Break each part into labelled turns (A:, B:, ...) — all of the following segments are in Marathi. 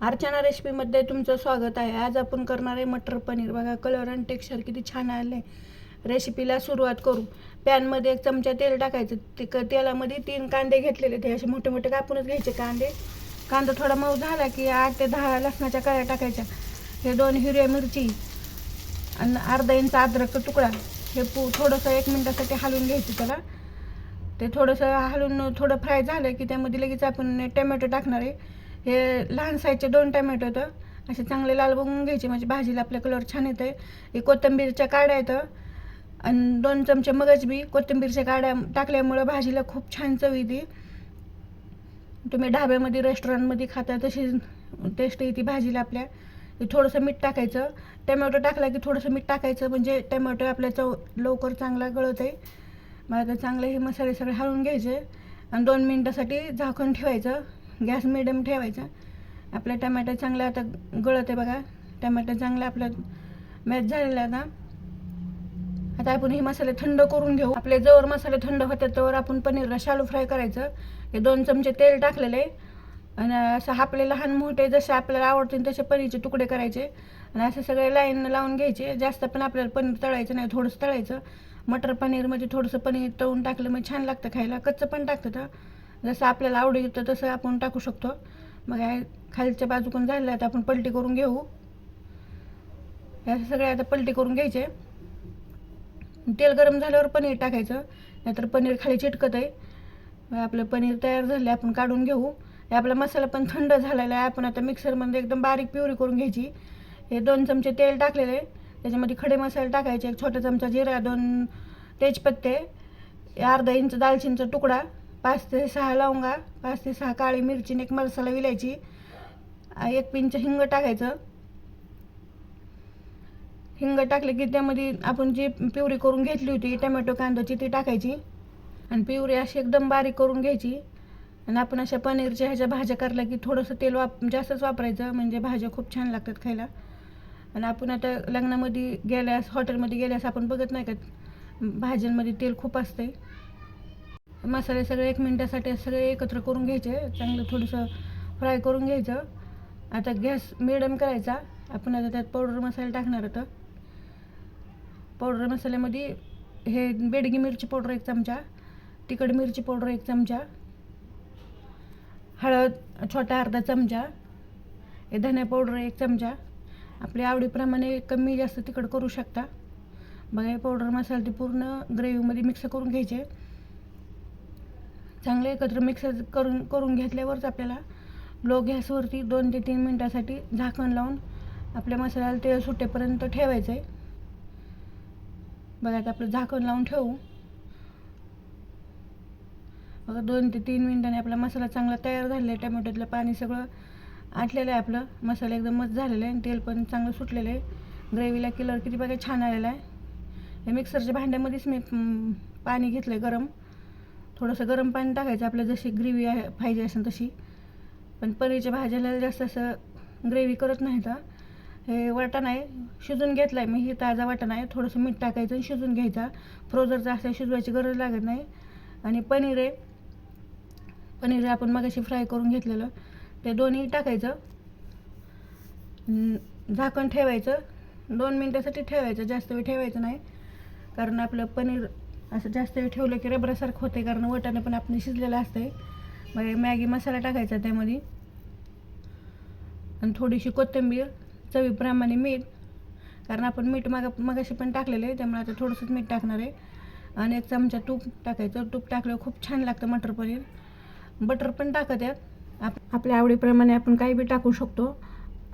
A: अर्चना रेसिपीमध्ये तुमचं स्वागत आहे. आज आपण करणार आहे मटर पनीर. बघा कलर आणि टेक्स्चर किती छान आलं आहे रेसिपीला सुरुवात करू. पॅनमध्ये एक चमचा तेल टाकायचं. ते क तेलामध्ये तीन कांदे घेतलेले ते असे मोठे मोठे कापूनच घ्यायचे कांदे. कांदा थोडा मऊ झाला की आठ ते दहा लसणाच्या कळ्या टाकायच्या. हे दोन हिरव्या मिरची आणि अर्धा इंच अद्रकचा तुकडा. हे पू थोडंसं एक मिनटासाठी हलवून घ्यायचं त्याला. ते थोडंसं हलवून थोडं फ्राय झालं की त्यामध्ये लगेच आपण टमॅटो टाकणार आहे. हे लहान साईजचे दोन टमॅटो होतं असे चांगले लाल बघून घ्यायचे. म्हणजे भाजीला आपल्या कलर छान येतं आहे हे कोथिंबीरच्या काड्या येतं आणि दोन चमचे मगज बी कोथिंबीरच्या काड्या टाकल्यामुळं भाजीला खूप छान चव येते. तुम्ही ढाब्यामध्ये रेस्टॉरंटमध्ये खाता तशी टेस्ट येते भाजीला आपल्या. थोडंसं मीठ टाकायचं. टमॅटो टाकला की थोडंसं मीठ टाकायचं. म्हणजे टमॅटो आपल्या चव लवकर चांगला गळत आहे मग आता चांगले हे मसाले सगळे हळून घ्यायचे. आणि दोन मिनटासाठी झाकून ठेवायचं. गॅस मिडियम ठेवायचा. आपल्या टमॅटो चांगला आता गळत आहे बघा. टमॅटो चांगला आपलं मॅच झालेला आता. आता आपण हे मसाले थंड करून घेऊ. आपले जवळ मसाले थंड होतात त्यावर आपण पनीरला शालू फ्राय करायचं. हे दोन चमचे तेल टाकलेले. आणि असं आपले लहान मोठे जसे आपल्याला आवडतील तसे पनीरचे तुकडे करायचे. आणि असे सगळे लाईन लावून घ्यायचे. जास्त पण आपल्याला पनीर तळायचं नाही थोडंसं तळायचं. मटर पनीरमध्ये म्हणजे थोडंसं पनीर तळून टाकलं मग छान लागतं खायला. कच्चं पण टाकतं तर जसं आपल्याला आवडी येतं तसं आपण टाकू शकतो. मग या खालच्या बाजूकडून झालं आता आपण पलटी करून घेऊ. या सगळ्या आता पलटी करून घ्यायचे. तेल गरम झाल्यावर पनीर टाकायचं. नाहीतर पनीर खाली चिटकत आहे. मग आपलं पनीर तयार झालं आपण काढून घेऊ. हे आपला मसाला पण थंड झालेला आहे. आपण आता मिक्सरमध्ये एकदम बारीक प्युरी करून घ्यायची. हे दोन चमचे तेल टाकलेले त्याच्यामध्ये खडे मसाले टाकायचे. एक छोटा चमचा जिरा दोन तेजपत्ते अर्धा इंच दालचिनीचा तुकडा पाच ते सहा लवंगा पाच ते सहा काळी मिरची एक मसाला विलायची. एक पिंच हिंग टाकायचं. हिंग टाकले की त्यामध्ये आपण जी पिवरी करून घेतली होती टमॅटो कांद्याची ती टाकायची. आणि पिवरी अशी एकदम बारीक करून घ्यायची. आणि आपण अशा पनीरच्या ह्याच्या भाज्या करल्या की थोडंसं तेल वाप जास्तच वापरायचं म्हणजे भाज्या खूप छान लागतात खायला. आणि आपण आता लग्नामध्ये गेल्यास हॉटेलमध्ये गेल्यास आपण बघत नाही का भाज्यांमध्ये तेल खूप असते मसाले सगळे एक मिनटासाठी सगळे एकत्र करून घ्यायचे. चांगलं थोडंसं फ्राय करून घ्यायचं. आता गॅस मिडियम करायचा. आपण आता त्यात पावडर मसाले टाकणार होतं पावडर मसाल्यामध्ये हे बेडगी मिरची पावडर एक चमचा तिखट मिरची पावडर एक चमचा हळद छोटा अर्धा चमचा हे धने पावडर एक चमचा. आपल्या आवडीप्रमाणे कमी जास्त तिखट करू शकता. बघा हे पावडर मसाला ते पूर्ण ग्रेव्हीमध्ये मिक्स करून घ्यायचे. चांगले एकत्र मिक्स करून करून घेतल्यावरच आपल्याला लो गॅसवरती दोन ते तीन मिनटासाठी झाकण लावून आपल्या मसाल्याला तेल सुटेपर्यंत ठेवायचं आहे बघा आता आपलं झाकण लावून ठेवू. बघा दोन ते तीन मिनिटांनी आपला मसाला चांगला तयार झालेला आहे. टमॅटोतलं पाणी सगळं आटलेलं आहे आपलं. मसाला एकदम मस्त झालेला आहे आणि तेल पण चांगलं सुटलेलं आहे. ग्रेव्हीला किलर किती बघा छान आलेला आहे. हे मिक्सरच्या भांड्यामध्येच मी पाणी घेतलं आहे गरम. थोडंसं गरम पाणी टाकायचं आपल्याला जशी ग्रेव्ही आहे पाहिजे असेल तशी. पण पनीरच्या भाज्याला जास्त असं ग्रेव्ही करत नाही तर. हे वाटण आहे शिजून घेतलं आहे मी हे ताजा वाटण आहे. थोडंसं मीठ टाकायचं आणि शिजून घ्यायचा. फ्रोझरचा असं शिजवायची गरज लागत नाही. आणि पनीर आहे. पनीर आपण मगाशी फ्राय करून घेतलेलं. ते दोन्ही टाकायचं. झाकण ठेवायचं. दोन मिनटासाठी ठेवायचं जास्त वेळ ठेवायचं नाही. कारण आपलं पनीर असं जास्त वेळ ठेवलं की रबरासारखं होते कारण वटाणं पण आपण शिजलेलं असतंय. मग मॅगी मसाला टाकायचा त्यामध्ये. आणि थोडीशी कोथिंबीर चवीप्रमाणे मीठ. कारण आपण मीठ मग मगाशी पण टाकलेलं आहे त्यामुळे आता थोडंसंच मीठ टाकणार आहे. आणि एक चमचा तूप टाकायचं. तूप टाकल्यावर खूप छान लागतं मटर पनीर. बटर पण टाकत यात आप आपल्या आवडीप्रमाणे आपण काही बी टाकू शकतो.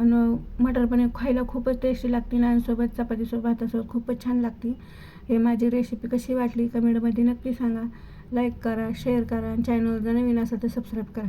A: आणि मटर पनीर खायला खूपच टेस्टी लागते नानसोबत चपातीसोबत भातासोबत खूपच छान लागते. हे माझी रेसिपी कशी वाटली कमेंटमध्ये नक्की सांगा. लाईक करा शेअर करा आणि चॅनल नवीन असं तर सबस्क्राईब करा.